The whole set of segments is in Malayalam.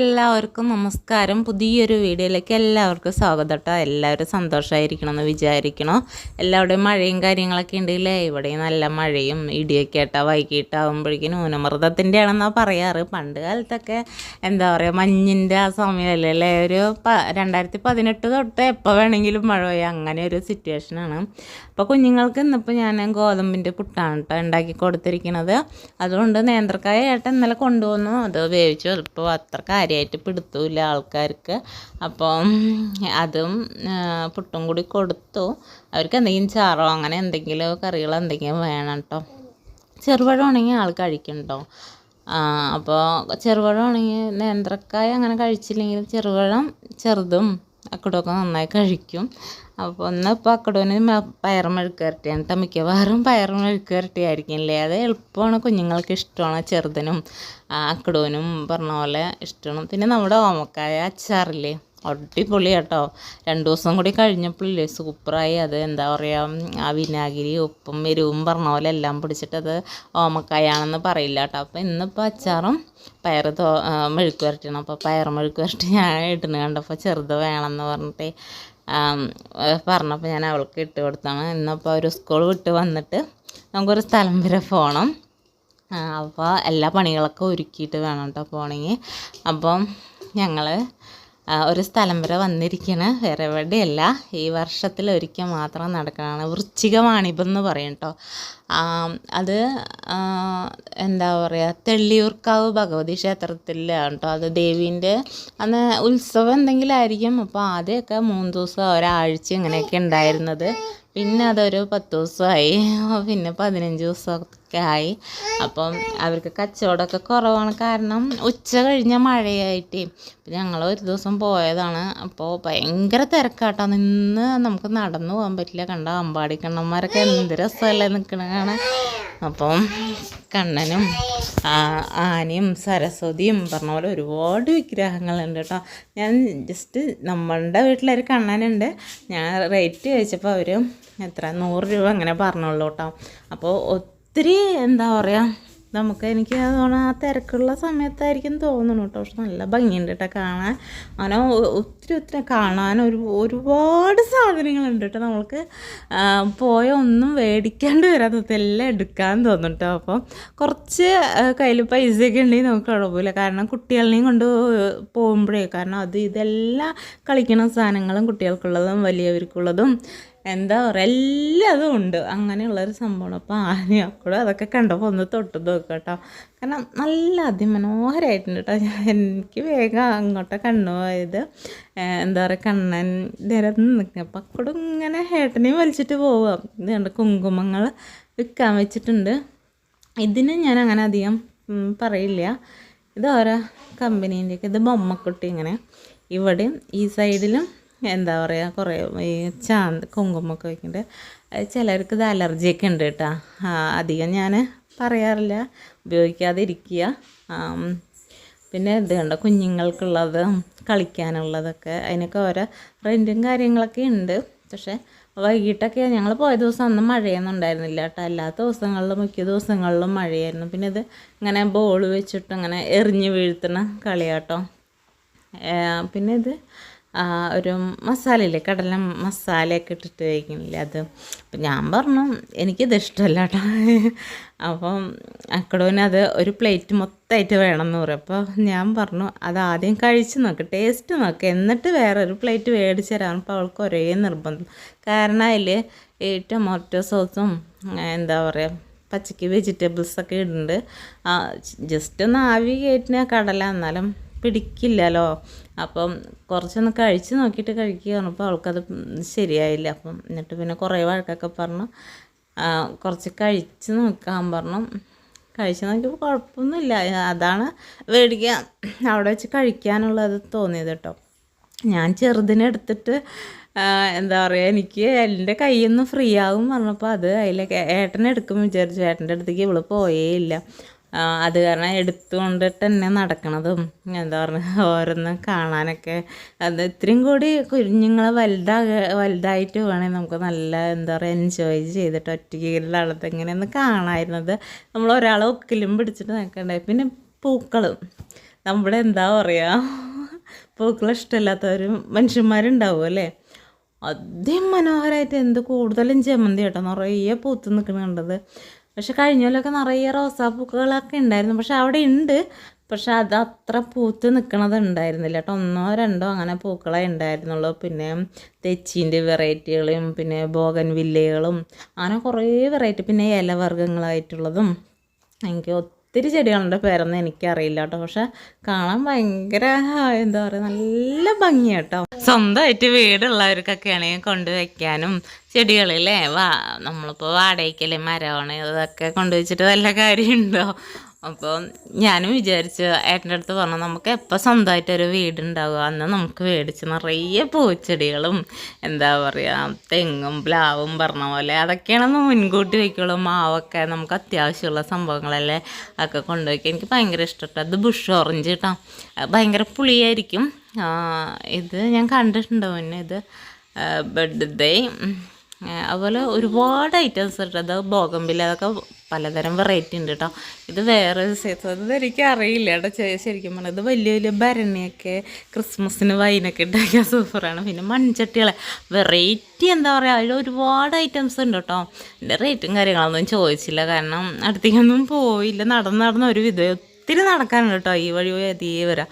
എല്ലാവർക്കും നമസ്കാരം. പുതിയൊരു വീഡിയോയിലേക്ക് എല്ലാവർക്കും സ്വാഗതം കേട്ടോ എല്ലാവരും സന്തോഷമായിരിക്കണം എന്ന് വിചാരിക്കണം. എല്ലാവരുടെയും മഴയും കാര്യങ്ങളൊക്കെ ഉണ്ടല്ലേ ഇവിടെ നല്ല മഴയും ഇടിയൊക്കെ ആയിട്ടാ വൈകിട്ടാകുമ്പോഴേക്കും ന്യൂനമർദ്ദത്തിന്റെ ആണെന്നാണ് പറയാറ്. പണ്ട് കാലത്തൊക്കെ എന്താ പറയുക മഞ്ഞിന്റെ ആ സമയമല്ലേ ഒരു പ രണ്ടായിരത്തി പതിനെട്ട് തൊട്ട് എപ്പോൾ വേണമെങ്കിലും മഴ പെയ്യാം. അങ്ങനെ ഒരു സിറ്റുവേഷനാണ്. അപ്പോൾ കുഞ്ഞുങ്ങൾക്ക് ഇന്നിപ്പോൾ ഞാൻ ഗോതമ്പിന്റെ പുട്ടാണ് കേട്ടോ ഉണ്ടാക്കി കൊടുത്തിരിക്കുന്നത് അതുകൊണ്ട് നേന്ത്രക്കായ ഏട്ടൻ ഇന്നലെ കൊണ്ടുവന്നു. അത് വേവിച്ചു. ഇപ്പോൾ അത്ര കാര്യമായിട്ട് പിടുത്തൂല്ല ആൾക്കാർക്ക്. അപ്പം അതും പുട്ടും കൂടി കൊടുത്തു. അവർക്ക് എന്തെങ്കിലും ചാറോ അങ്ങനെ എന്തെങ്കിലും കറികളോ എന്തെങ്കിലും വേണം കേട്ടോ ചെറുപഴമാണെങ്കിൽ ആൾ കഴിക്കണ്ടോ? അപ്പോൾ അപ്പോൾ ചെറുപഴമാണെങ്കിൽ നേന്ത്രക്കായ അങ്ങനെ കഴിച്ചില്ലെങ്കിൽ ചെറുപഴം ചെറുതും അക്കടമൊക്കെ നന്നായി കഴിക്കും. അപ്പോൾ ഒന്ന് ഇപ്പോൾ അക്കടോന് പയർ മെഴുക്ക് വരട്ടിയാണ്. കേട്ടോ മിക്കവാറും പയർ മെഴുക്ക് വരട്ടി ആയിരിക്കില്ലേ അത് എളുപ്പമാണ് കുഞ്ഞുങ്ങൾക്ക് ഇഷ്ടമാണ് ചെറുതിനും അക്കടോനും പറഞ്ഞ പോലെ ഇഷ്ടമാണ്. പിന്നെ നമ്മുടെ ഓമക്കായ അച്ചാറില്ലേ? അടിപൊളി കേട്ടോ. രണ്ട് ദിവസം കൂടി കഴിഞ്ഞപ്പോഴില്ലേ സൂപ്പറായി. അത് എന്താ പറയുക ആ വിനാഗിരി ഉപ്പും എരിവും പറഞ്ഞ പോലെ എല്ലാം പിടിച്ചിട്ട് അത് ഓമക്കായാണെന്ന് പറയില്ല കേട്ടോ. അപ്പോൾ ഇന്നിപ്പോൾ അച്ചാറും പയർ തോ മെഴുക്ക് വരട്ടിയാണ്. അപ്പോൾ പയർ മെഴുക്ക് വരട്ടി ഞാൻ ഇടുന്ന കണ്ടപ്പോൾ ചെറുത് വേണമെന്ന് പറഞ്ഞിട്ട് പറഞ്ഞപ്പോൾ ഞാൻ അവൾക്ക് ഇട്ട് കൊടുത്താണ്. ഇന്നിപ്പോൾ ഒരു സ്കൂൾ വിട്ട് വന്നിട്ട് നമുക്കൊരു സ്ഥലം വരെ പോകണം അപ്പോൾ എല്ലാ പണികളൊക്കെ ഒരുക്കിയിട്ട് വേണം കേട്ടോ പോകണമെങ്കിൽ അപ്പം ഞങ്ങൾ ഒരു സ്ഥലം വരെ വന്നിരിക്കണ. വേറെ എവിടെയല്ല. ഈ വർഷത്തിൽ ഒരിക്കൽ മാത്രം നടക്കണതാണ്. വൃശ്ചിക പറയും കേട്ടോ അത് എന്താ പറയുക തെള്ളിയൂർക്കാവ് ഭഗവതി ക്ഷേത്രത്തിലാണ് കേട്ടോ അത് ദേവീന്റെ അന്ന് ഉത്സവം എന്തെങ്കിലും ആയിരിക്കും. അപ്പോൾ ആദ്യമൊക്കെ മൂന്ന് ദിവസം ഒരാഴ്ച ഇങ്ങനെയൊക്കെ ഉണ്ടായിരുന്നത്. പിന്നെ അതൊരു പത്ത് ദിവസമായി പിന്നെ പതിനഞ്ച് ദിവസമൊക്കെ ആയി. അപ്പം അവർക്ക് കച്ചവടമൊക്കെ കുറവാണ് കാരണം ഉച്ച കഴിഞ്ഞ മഴയായിട്ട്. ഞങ്ങൾ ഒരു ദിവസം പോയതാണ്. അപ്പോൾ ഭയങ്കര തിരക്കാട്ടോ. നിന്ന് നമുക്ക് നടന്നു പോകാൻ പറ്റില്ല. കണ്ട അമ്പാടി കണ്ണന്മാരൊക്കെ എന്ത് രസമല്ലേ നിൽക്കണ കാണാൻ. അപ്പം കണ്ണനും ആനയും സരസ്വതിയും പറഞ്ഞ പോലെ ഒരുപാട് വിഗ്രഹങ്ങളുണ്ട് കേട്ടോ. ഞാൻ ജസ്റ്റ് നമ്മളുടെ വീട്ടിലൊരു കണ്ണനുണ്ട്. ഞാൻ റേറ്റ് ചോദിച്ചപ്പോൾ അവർ എത്ര? നൂറ് രൂപ അങ്ങനെ പറഞ്ഞുള്ളൂ കേട്ടോ അപ്പോൾ ഒത്തിരി എന്താ പറയുക നമുക്ക് എനിക്ക് തോന്നുന്നു ആ തിരക്കുള്ള സമയത്തായിരിക്കും തോന്നുന്നു കേട്ടോ പക്ഷെ നല്ല ഭംഗിയുണ്ട് കേട്ടോ കാണാൻ. അങ്ങനെ ഒത്തിരി ഒത്തിരി കാണാൻ ഒരു ഒരുപാട് സാധനങ്ങളുണ്ട് കേട്ടോ നമ്മൾക്ക് പോയ ഒന്നും മേടിക്കാണ്ട് വരാത്തത് എല്ലാം എടുക്കാൻ തോന്നും കേട്ടോ അപ്പോൾ കുറച്ച് കയ്യിൽ പൈസയൊക്കെ ഉണ്ടെങ്കിൽ നമുക്ക് കുഴപ്പമില്ല. കാരണം കുട്ടികളെയും കൊണ്ട് പോകുമ്പോഴേ. കാരണം അത് ഇതെല്ലാം കളിക്കണ സാധനങ്ങളും കുട്ടികൾക്കുള്ളതും വലിയവർക്കുള്ളതും എന്താ പറയുക എല്ലാതും ഉണ്ട്. അങ്ങനെയുള്ളൊരു സംഭവമാണ്. അപ്പോൾ ആനയാക്കൂടെ അതൊക്കെ കണ്ടപ്പോൾ ഒന്ന് തൊട്ട് നോക്കുക കേട്ടോ. കാരണം നല്ല അതിമനോഹരമായിട്ടുണ്ട് കേട്ടോ. എനിക്ക് വേഗം അങ്ങോട്ട് കണ്ണു പോയത് എന്താ പറയുക കണ്ണൻ നിരന്ന് നിൽക്കുക അപ്പം അക്കൂടെ ഇങ്ങനെ ഹേട്ടനെയും വലിച്ചിട്ട് പോവുക ഇത് കണ്ട് കുങ്കുമങ്ങൾ വിൽക്കാൻ വെച്ചിട്ടുണ്ട്. ഇതിന് ഞാൻ അങ്ങനെ അധികം പറയില്ല. ഇത് ഓരോ കമ്പനീന്റെയൊക്കെ ഇത് ബൊമ്മക്കുട്ടി ഇങ്ങനെ. ഇവിടെയും ഈ സൈഡിലും എന്താ പറയുക കുറേ ഈ ചാന്ത് കുങ്കുമൊക്കെ വയ്ക്കുന്നുണ്ട് ചിലർക്ക് ഇത് അലർജിയൊക്കെ ഉണ്ട് കേട്ടോ. അധികം ഞാൻ പറയാറില്ല. ഉപയോഗിക്കാതെ ഇരിക്കുക. പിന്നെ ഇത് കണ്ടോ കുഞ്ഞുങ്ങൾക്കുള്ളത് കളിക്കാനുള്ളതൊക്കെ. അതിനൊക്കെ ഓരോ റെന്റും കാര്യങ്ങളൊക്കെ ഉണ്ട്. പക്ഷേ വൈകിട്ടൊക്കെ ഞങ്ങൾ പോയ ദിവസം അന്ന് മഴയൊന്നും ഉണ്ടായിരുന്നില്ല കേട്ടോ. അല്ലാത്ത ദിവസങ്ങളിലും മിക്ക ദിവസങ്ങളിലും മഴയായിരുന്നു. പിന്നെ ഇത് ഇങ്ങനെ ബോൾ വെച്ചിട്ട് ഇങ്ങനെ എറിഞ്ഞ് വീഴ്ത്തുന്ന കളിയാട്ടോ. പിന്നെ ഇത് ഒരു മസാലയില്ലേ? കടല മസാലയൊക്കെ ഇട്ടിട്ട് കഴിക്കണില്ലേ അത്? അപ്പം ഞാൻ പറഞ്ഞു എനിക്കിത് ഇഷ്ടമല്ല കേട്ടോ അപ്പം അക്കടവിന് അത് ഒരു പ്ലേറ്റ് മൊത്തമായിട്ട് വേണമെന്ന് പറയും. അപ്പോൾ ഞാൻ പറഞ്ഞു അത് ആദ്യം കഴിച്ച് നോക്ക് ടേസ്റ്റ് നോക്ക്. എന്നിട്ട് വേറെ ഒരു പ്ലേറ്റ് മേടിച്ച് തരാൻ അപ്പോൾ അവൾക്ക് ഒരേ നിർബന്ധം. കാരണം അതിൽ ഈ ടൊമാറ്റോ സോസും എന്താ പറയുക പച്ചക്ക് വെജിറ്റബിൾസൊക്കെ ഇടുന്നുണ്ട്. ജസ്റ്റ് ഒന്ന് ആവി കയറ്റിന കടല എന്നാലും പിടിക്കില്ലല്ലോ. അപ്പം കുറച്ചൊന്ന് കഴിച്ച് നോക്കിയിട്ട് കഴിക്കുക പറഞ്ഞപ്പോൾ അവൾക്കത് ശരിയായില്ല. അപ്പം എന്നിട്ട് പിന്നെ കുറേ വഴക്കൊക്കെ പറഞ്ഞു. കുറച്ച് കഴിച്ച് നോക്കാൻ പറഞ്ഞു. കഴിച്ച് നോക്കിയപ്പോൾ കുഴപ്പമൊന്നുമില്ല. അതാണ് മേടിക്കുക അവിടെ വെച്ച് കഴിക്കാനുള്ളത് തോന്നിയത് കേട്ടോ. ഞാൻ ചെറുതിനെടുത്തിട്ട് എന്താ പറയുക എനിക്ക് എന്റെ കയ്യിൽ ഫ്രീ ആകും പറഞ്ഞപ്പോൾ അത് അതിലേക്ക് ഏട്ടനെടുക്കും വിചാരിച്ചു. ഏട്ടന്റെ അടുത്തേക്ക് ഇവൾ പോയേ ഇല്ല അത് കാരണം എടുത്തുകൊണ്ടിട്ട് തന്നെ നടക്കണതും. എന്താ പറയുക ഓരോന്നും കാണാനൊക്കെ. അത് ഇത്രയും കൂടി കുഞ്ഞുങ്ങളെ വലുതാക വലുതായിട്ട് വേണമെങ്കിൽ നമുക്ക് നല്ല എന്താ പറയുക എൻജോയ് ചെയ്തിട്ട് ഒറ്റയ്ക്ക് ഉള്ളത് എങ്ങനെയൊന്ന് കാണായിരുന്നത്. നമ്മൾ ഒരാളെ ഒക്കിലും പിടിച്ചിട്ട് നിൽക്കണ്ടേ. പിന്നെ പൂക്കൾ നമ്മുടെ എന്താ പറയുക പൂക്കൾ ഇഷ്ടമില്ലാത്തവരും മനുഷ്യന്മാരുണ്ടാവും അല്ലേ? അതിമനോഹരമായിട്ട് എന്ത് കൂടുതലും ജമന്തി കേട്ടോ. നിറയെ പൂത്ത് നിൽക്കുന്നുണ്ടത് പക്ഷെ കഴിഞ്ഞാലൊക്കെ നിറയെ റോസാപ്പൂക്കളൊക്കെ ഉണ്ടായിരുന്നു. പക്ഷെ അവിടെ ഉണ്ട്. പക്ഷെ അത് അത്ര പൂത്ത് നിൽക്കണത് ഉണ്ടായിരുന്നില്ല കേട്ടോ. ഒന്നോ രണ്ടോ അങ്ങനെ പൂക്കളെ ഉണ്ടായിരുന്നുള്ളൂ. പിന്നെ തെച്ചീന്റെ വെറൈറ്റികളും പിന്നെ ബോഗൻ വില്ലകളും അങ്ങനെ കുറേ വെറൈറ്റി പിന്നെ ഇലവർഗങ്ങളായിട്ടുള്ളതും എനിക്ക് ഒത്തിരി ചെടികളുടെ പേരൊന്നും എനിക്കറിയില്ല കേട്ടോ. പക്ഷെ കാണാൻ ഭയങ്കര എന്താ പറയുക നല്ല ഭംഗിയാട്ടോ. സ്വന്തമായിട്ട് വീടുള്ളവർക്കൊക്കെ ആണെങ്കിൽ കൊണ്ടുവയ്ക്കാനും ചെടികളില്ലേ വാ നമ്മളിപ്പോൾ വാടകയ്ക്കല്ലേ മരമാണ് അതൊക്കെ കൊണ്ടുവച്ചിട്ട് നല്ല കാര്യമുണ്ടോ? അപ്പോൾ ഞാനും വിചാരിച്ചു ഏട്ടന്റെ അടുത്ത് പറഞ്ഞു നമുക്ക് എപ്പോൾ സ്വന്തമായിട്ടൊരു വീടുണ്ടാവുക? അന്ന് നമുക്ക് മേടിച്ച് നിറയെ പൂച്ചെടികളും എന്താ പറയുക തെങ്ങും പ്ലാവും പറഞ്ഞ പോലെ അതൊക്കെയാണ് മുൻകൂട്ടി വയ്ക്കുള്ളൂ. മാവൊക്കെ നമുക്ക് അത്യാവശ്യമുള്ള സംഭവങ്ങളല്ലേ ഒക്കെ കൊണ്ടുപോയി എനിക്ക് ഭയങ്കര ഇഷ്ടപ്പെട്ടു അത് ബുഷ് ഓറഞ്ച് കേട്ടോ ഭയങ്കര പുളിയായിരിക്കും. ഇത് ഞാൻ കണ്ടിട്ടുണ്ട് പിന്നെ ഇത് ബർത്ത്ഡേ. അതുപോലെ ഒരുപാട് ഐറ്റംസ് ഉണ്ട് അത് ബോഗംബില്ല അതൊക്കെ പലതരം വെറൈറ്റി ഉണ്ട് കേട്ടോ ഇത് വേറെ അത് എനിക്ക് അറിയില്ല കേട്ടോ ശരിക്കും പറഞ്ഞാൽ ഇത് വലിയ വലിയ ഭരണിയൊക്കെ ക്രിസ്മസിന് വൈനൊക്കെ ഉണ്ടാക്കിയ സൂപ്പറാണ്. പിന്നെ മൺചട്ടികളെ വെറൈറ്റി എന്താ പറയുക അതിൽ ഒരുപാട് ഐറ്റംസ് ഉണ്ട് കേട്ടോ എന്റെ റേറ്റും കാര്യങ്ങളൊന്നും ചോദിച്ചില്ല. കാരണം അടുത്തേക്കൊന്നും പോയില്ല. നടന്ന് നടന്ന് ഒരു വിധം ഒത്തിരി നടക്കാനുണ്ട് കേട്ടോ ഈ വഴി പോയി അതേ വരാം.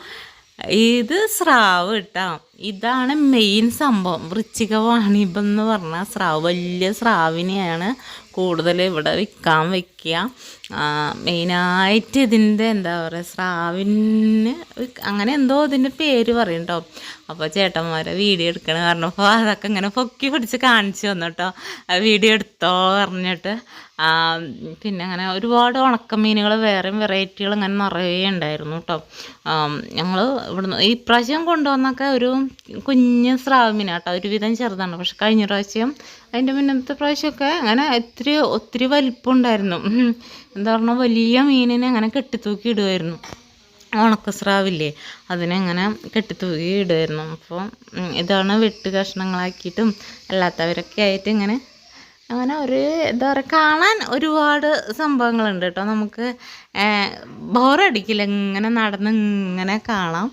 ഇത് സ്രാവ് കേട്ടോ ഇതാണ് മെയിൻ സംഭവം. വൃശ്ചിക വാണിഭം എന്ന് പറഞ്ഞാൽ സ്രാവ് വലിയ സ്രാവിനെയാണ് കൂടുതൽ ഇവിടെ വിൽക്കാൻ വയ്ക്കുക മെയിനായിട്ട് ഇതിന്റെ എന്താ പറയുക സ്രാവിന് അങ്ങനെ എന്തോ ഇതിന്റെ പേര് പറയും കേട്ടോ അപ്പോൾ ചേട്ടന്മാരെ വീഡിയോ എടുക്കണ പറഞ്ഞപ്പോൾ അതൊക്കെ ഇങ്ങനെ പൊക്കി പിടിച്ച് കാണിച്ചു വന്നു കേട്ടോ വീഡിയോ എടുത്തോ പറഞ്ഞിട്ട്. പിന്നെ അങ്ങനെ ഒരുപാട് ഉണക്കമീനുകൾ വേറെയും വെറൈറ്റികൾ അങ്ങനെ നിറയെ ഉണ്ടായിരുന്നു കേട്ടോ ഞങ്ങൾ ഇവിടുന്ന് ഈ പ്രാവശ്യം കൊണ്ടുവന്നൊക്കെ ഒരു കുഞ്ഞ് കേട്ടോ ഒരുവിധം ചെറുതാണ്. പക്ഷെ കഴിഞ്ഞ പ്രാവശ്യം അതിന്റെ മുന്നത്തെ പ്രാവശ്യമൊക്കെ അങ്ങനെ ഒത്തിരി ഒത്തിരി വലിപ്പം ഉണ്ടായിരുന്നു. എന്താ പറഞ്ഞാൽ വലിയ മീനിനെ അങ്ങനെ കെട്ടിത്തൂക്കി ഇടുമായിരുന്നു ഉണക്കസ്രാവില്ലേ അതിനെങ്ങനെ കെട്ടിത്തൂക്കി ഇടുമായിരുന്നു അപ്പോൾ ഇതാണ് വെട്ട് കഷ്ണങ്ങളാക്കിയിട്ടും അല്ലാത്തവരൊക്കെ ആയിട്ട് ഇങ്ങനെ അങ്ങനെ ഒരു എന്താ പറയുക കാണാൻ ഒരുപാട് സംഭവങ്ങളുണ്ട് കേട്ടോ. നമുക്ക് ബോറടിക്കില്ല. ഇങ്ങനെ നടന്ന് ഇങ്ങനെ കാണാം.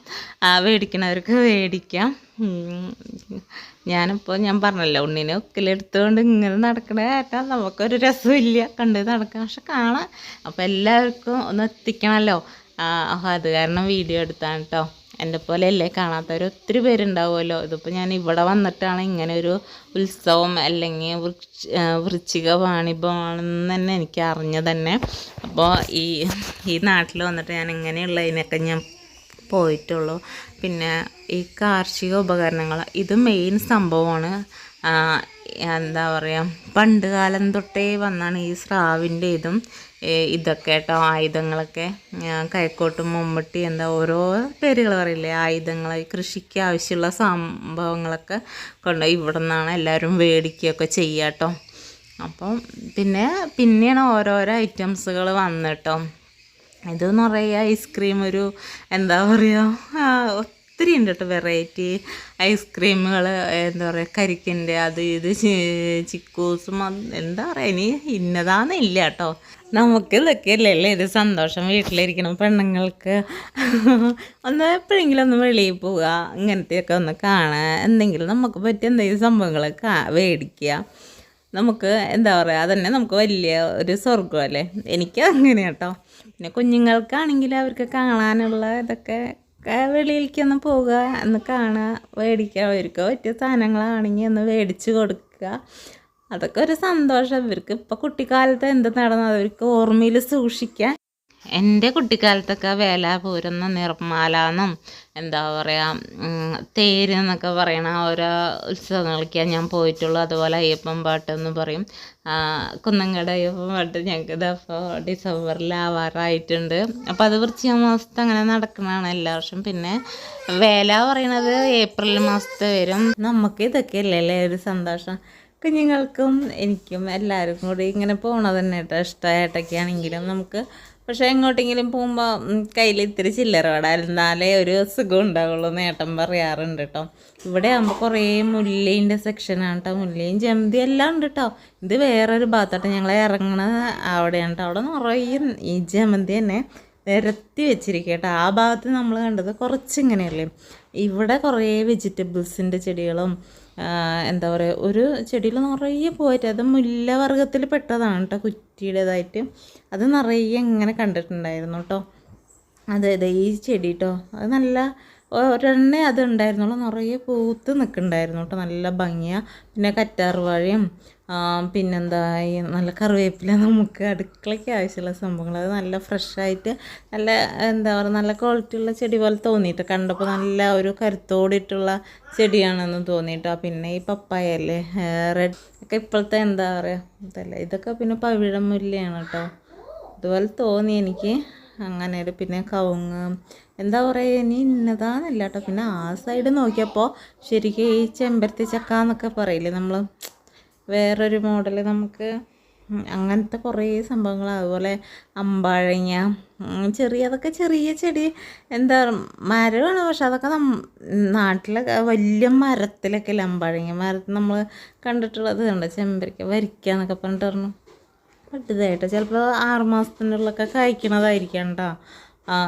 മേടിക്കണവർക്ക് മേടിക്കാം. ഞാനിപ്പോൾ ഞാൻ പറഞ്ഞല്ലോ ഉണ്ണിനെ ഒക്കിലെടുത്തുകൊണ്ട് ഇങ്ങനെ നടക്കണ കാരണം നമുക്കൊരു രസമില്ല. കണ്ട് നടക്കാം. പക്ഷെ കാണാം. അപ്പോൾ എല്ലാവർക്കും ഒന്ന് എത്തിക്കണമല്ലോ അത് കാരണം വീഡിയോ എടുത്താണ് കേട്ടോ. എന്റെ പോലെ അല്ലേ കാണാത്തവർ ഒത്തിരി പേരുണ്ടാവുമല്ലോ. ഇതിപ്പോൾ ഞാൻ ഇവിടെ വന്നിട്ടാണ് ഇങ്ങനെ ഒരു ഉത്സവം അല്ലെങ്കിൽ വൃക്ഷ വൃശ്ചിക വാണിഭമാണെന്ന് തന്നെ എനിക്ക് അറിഞ്ഞത് തന്നെ. അപ്പോൾ ഈ ഈ നാട്ടിൽ വന്നിട്ട് ഞാൻ ഇങ്ങനെയുള്ളതിനൊക്കെ ഞാൻ പോയിട്ടുള്ളൂ. പിന്നെ ഈ കാർഷിക ഉപകരണങ്ങൾ ഇത് മെയിൻ സംഭവമാണ്. എന്താ പറയുക പണ്ട് കാലം തൊട്ടേ വന്നാണ് ഈ സ്രാവിന്റെ ഇതും ഇതൊക്കെ കേട്ടോ ആയുധങ്ങളൊക്കെ. കൈക്കോട്ടും മമ്മൂട്ടി എന്താ ഓരോ പേരുകൾ പറയില്ലേ? ആയുധങ്ങൾ കൃഷിക്ക് ആവശ്യമുള്ള സംഭവങ്ങളൊക്കെ കൊണ്ട് ഇവിടെ നിന്നാണ് എല്ലാവരും മേടിക്കുകയൊക്കെ ചെയ്യുക കേട്ടോ. അപ്പം പിന്നെ പിന്നെയാണ് ഓരോരോ ഐറ്റംസുകൾ വന്നിട്ടോ ഇതെന്ന് പറയുക ഐസ്ക്രീം ഒരു എന്താ പറയുക ഒത്തിരി ഉണ്ട് കേട്ടോ വെറൈറ്റി ഐസ്ക്രീമുകൾ എന്താ പറയുക കരിക്കിന്റെ അത് ഇത് ചിക്കൂസും എന്താ പറയുക ഇനി ഇന്നതാന്നില്ല കേട്ടോ നമുക്ക് ഇതൊക്കെ അല്ലേ ഇത് സന്തോഷം വീട്ടിലിരിക്കണം പെണ്ണുങ്ങൾക്ക്. ഒന്ന് എപ്പോഴെങ്കിലും ഒന്ന് വെളിയിൽ പോവുക ഇങ്ങനത്തെയൊക്കെ ഒന്ന് കാണുക. എന്തെങ്കിലും നമുക്ക് പറ്റിയ എന്തെങ്കിലും സംഭവങ്ങൾ കാ മേടിക്കുക. നമുക്ക് എന്താ പറയുക അതന്നെ നമുക്ക് വലിയ ഒരു സ്വർഗമല്ലേ എനിക്ക് അങ്ങനെ കേട്ടോ പിന്നെ കുഞ്ഞുങ്ങൾക്കാണെങ്കിൽ അവർക്ക് കാണാനുള്ള ഇതൊക്കെ ക- വെളിയിലേക്കൊന്ന് പോവുക ഒന്ന് കാണുക മേടിക്കുക. അവർക്ക് പറ്റിയ സാധനങ്ങളാണെങ്കിൽ ഒന്ന് മേടിച്ച് കൊടുക്കുക. അതൊക്കെ ഒരു സന്തോഷം. ഇവർക്ക് ഇപ്പോൾ കുട്ടിക്കാലത്ത് എന്ത് നടന്നത്? അവർക്ക് ഓർമ്മയിൽ സൂക്ഷിക്കാൻ. എന്റെ കുട്ടിക്കാലത്തൊക്കെ വേല വേലാപൂരം നിർമ്മാലാന്നും എന്താ പറയുക തേര് എന്നൊക്കെ പറയണ ഓരോ ഉത്സവങ്ങളൊക്കെയാണ് ഞാൻ പോയിട്ടുള്ളൂ. അതുപോലെ അയ്യപ്പൻ പാട്ട് എന്ന് പറയും. ആ, കുന്നങ്കട അയ്യപ്പൻ പാട്ട് ഞങ്ങൾക്ക് ഇതപ്പോൾ ഡിസംബറിൽ ആവാറായിട്ടുണ്ട് അപ്പോൾ അത് വൃശ്ചിക മാസത്തെ അങ്ങനെ നടക്കുന്നതാണ് എല്ലാ വർഷവും. പിന്നെ വേല പറയണത് ഏപ്രിൽ മാസത്തെ വരും. നമുക്ക് ഇതൊക്കെ അല്ലേ ഒരു സന്തോഷം? കുഞ്ഞുങ്ങൾക്കും എനിക്കും എല്ലാവർക്കും കൂടി ഇങ്ങനെ പോകണത് തന്നെ കേട്ടോ. ഇഷ്ടമായിട്ടൊക്കെ ആണെങ്കിലും നമുക്ക് പക്ഷേ എങ്ങോട്ടെങ്കിലും പോകുമ്പോൾ കയ്യിൽ ഇത്തിരി ചില്ലറ എന്നാലേ ഒരു സുഖം ഉണ്ടാവുള്ളൂ നേട്ടം പറയാറുണ്ട് കേട്ടോ. ഇവിടെ ആകുമ്പോൾ കുറേ മുല്ലേന്റെ സെക്ഷനാണ് കേട്ടോ. മുല്ലയും ജമന്തി എല്ലാം ഉണ്ട് കേട്ടോ. ഇത് വേറൊരു ഭാഗത്തോട്ട്. ഞങ്ങൾ ഇറങ്ങണ അവിടെയാണ് കേട്ടോ. അവിടെ നിറയെ ഈ ജമന്തി തന്നെ നിരത്തി വെച്ചിരിക്കുക കേട്ടോ. ആ ഭാഗത്ത് നമ്മൾ കണ്ടത് കുറച്ചിങ്ങനെയല്ലേ? ഇവിടെ കുറേ വെജിറ്റബിൾസിന്റെ ചെടികളും എന്താ പറയുക ഒരു ചെടിയിൽ നിറയെ പോയിട്ട് അത് മുല്ല വർഗത്തിൽ പെട്ടതാണ് കേട്ടോ കുറ്റിയുടേതായിട്ട്. അത് നിറയെ ഇങ്ങനെ കണ്ടിട്ടുണ്ടായിരുന്നു കേട്ടോ അതെ അതെ ഈ ചെടി കേട്ടോ അത് നല്ല ഒരെണ്ണേ അത് ഉണ്ടായിരുന്നുള്ളൂ നിറയെ പൂത്ത് നിൽക്കുന്നുണ്ടായിരുന്നു കേട്ടോ. നല്ല ഭംഗിയാണ് പിന്നെ കറ്റാർവാഴയും പിന്നെന്താ ഈ നല്ല കറിവേപ്പില നമുക്ക് അടുക്കളയ്ക്ക് ആവശ്യമുള്ള സംഭവങ്ങൾ. അത് നല്ല ഫ്രഷായിട്ട് നല്ല എന്താ പറയുക നല്ല ക്വാളിറ്റി ഉള്ള ചെടി പോലെ തോന്നിയിട്ട്. കണ്ടപ്പോൾ നല്ല ഒരു കരുത്തോടിയിട്ടുള്ള ചെടിയാണെന്ന് തോന്നിയിട്ടോ. പിന്നെ ഈ പപ്പായ അല്ലേ റെഡ് ഒക്കെ ഇപ്പോഴത്തെ എന്താ പറയുക ഇതല്ലേ ഇതൊക്കെ പിന്നെ പവിഴം മുല്ലയാണ് കേട്ടോ. അതുപോലെ തോന്നി എനിക്ക്. അങ്ങനെ പിന്നെ കവുങ്ങ്. എന്താ പറയുക ഇനി ഇന്നതാന്നല്ല കേട്ടോ പിന്നെ ആ സൈഡ് നോക്കിയപ്പോൾ ശരിക്കും ഈ ചെമ്പരത്തി ചക്ക എന്നൊക്കെ പറയില്ലേ നമ്മൾ വേറൊരു മോഡൽ നമുക്ക് അങ്ങനത്തെ കുറേ സംഭവങ്ങൾ അതുപോലെ അമ്പാഴങ്ങ ചെറിയ അതൊക്കെ ചെറിയ ചെടി. എന്താ മരമാണ് പക്ഷെ അതൊക്കെ നം നാട്ടിലെ വലിയ മരത്തിലൊക്കെ അമ്പാഴങ്ങ. മരത്തിൽ നമ്മൾ കണ്ടിട്ടുള്ളത് കണ്ടോ? ചെമ്പരിക്ക വരിക്കുക എന്നൊക്കെ പറഞ്ഞിട്ട് പറഞ്ഞു. വലുതായിട്ട് ചിലപ്പോൾ ആറ് മാസത്തിനുള്ളൊക്കെ കായ്ക്കണതായിരിക്കാം കേട്ടോ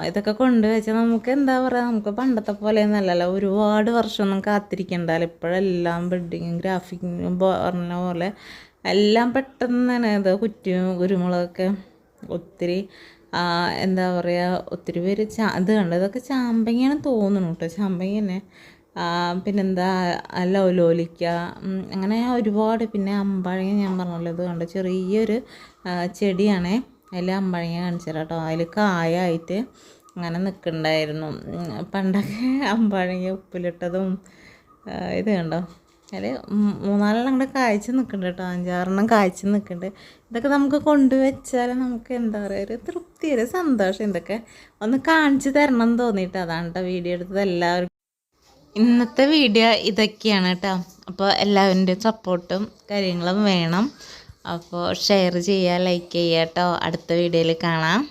ഇതൊക്കെ കൊണ്ട് വെച്ചാൽ നമുക്ക് എന്താ പറയുക നമുക്ക് പണ്ടത്തെ പോലെ പോലെയൊന്നുമല്ലല്ലോ ഒരുപാട് വർഷമൊന്നും കാത്തിരിക്കണ്ടല്ലോ ഇപ്പോഴെല്ലാം ബെഡിങ്ങും ഗ്രാഫിക്കും പറഞ്ഞ പോലെ എല്ലാം പെട്ടെന്ന് തന്നെ ഇത് കുറ്റിയും കുരുമുളകൊക്കെ ഒത്തിരി എന്താ പറയുക ഒത്തിരി പേര് ചാ ഇത് കണ്ടോ? ഇതൊക്കെ ചാമ്പങ്ങയാണ് തോന്നുന്നു കേട്ടോ ചാമ്പങ്ങ തന്നെ പിന്നെന്താ ലൗലോലിക്ക അങ്ങനെ ഒരുപാട്. പിന്നെ അമ്പഴങ്ങ ഞാൻ പറഞ്ഞല്ലോ ഇത് കണ്ടോ? ചെറിയൊരു ചെടിയാണേ. അതിൽ അമ്പഴങ്ങ കാണിച്ചു തരാം കേട്ടോ അതിൽ കായായിട്ട് അങ്ങനെ നിൽക്കുന്നുണ്ടായിരുന്നു. പണ്ടൊക്കെ അമ്പഴങ്ങ ഉപ്പിലിട്ടതും ഇത് കണ്ടോ? അതിൽ മൂന്നാലെണ്ണം കൂടെ കായ്ച്ച് നിൽക്കുന്നുണ്ട് കേട്ടോ. അഞ്ചാറെണ്ണം കായ്ച്ച് നിൽക്കുന്നുണ്ട്. ഇതൊക്കെ നമുക്ക് കൊണ്ടുവച്ചാൽ നമുക്ക് എന്താ പറയുക ഒരു തൃപ്തി ഒരു സന്തോഷം. ഇതൊക്കെ ഒന്ന് കാണിച്ചു തരണം എന്ന് തോന്നിയിട്ട്. അതാണ് കേട്ടോ വീഡിയോ എടുത്തത്. എല്ലാവർക്കും ഇന്നത്തെ വീഡിയോ ഇതൊക്കെയാണ് കേട്ടോ അപ്പോൾ എല്ലാവരുടെയും സപ്പോർട്ടും കാര്യങ്ങളും വേണം. അപ്പോൾ ഷെയർ ചെയ്യുക ലൈക്ക് ചെയ്യുക കേട്ടോ അടുത്ത വീഡിയോയിൽ കാണാം.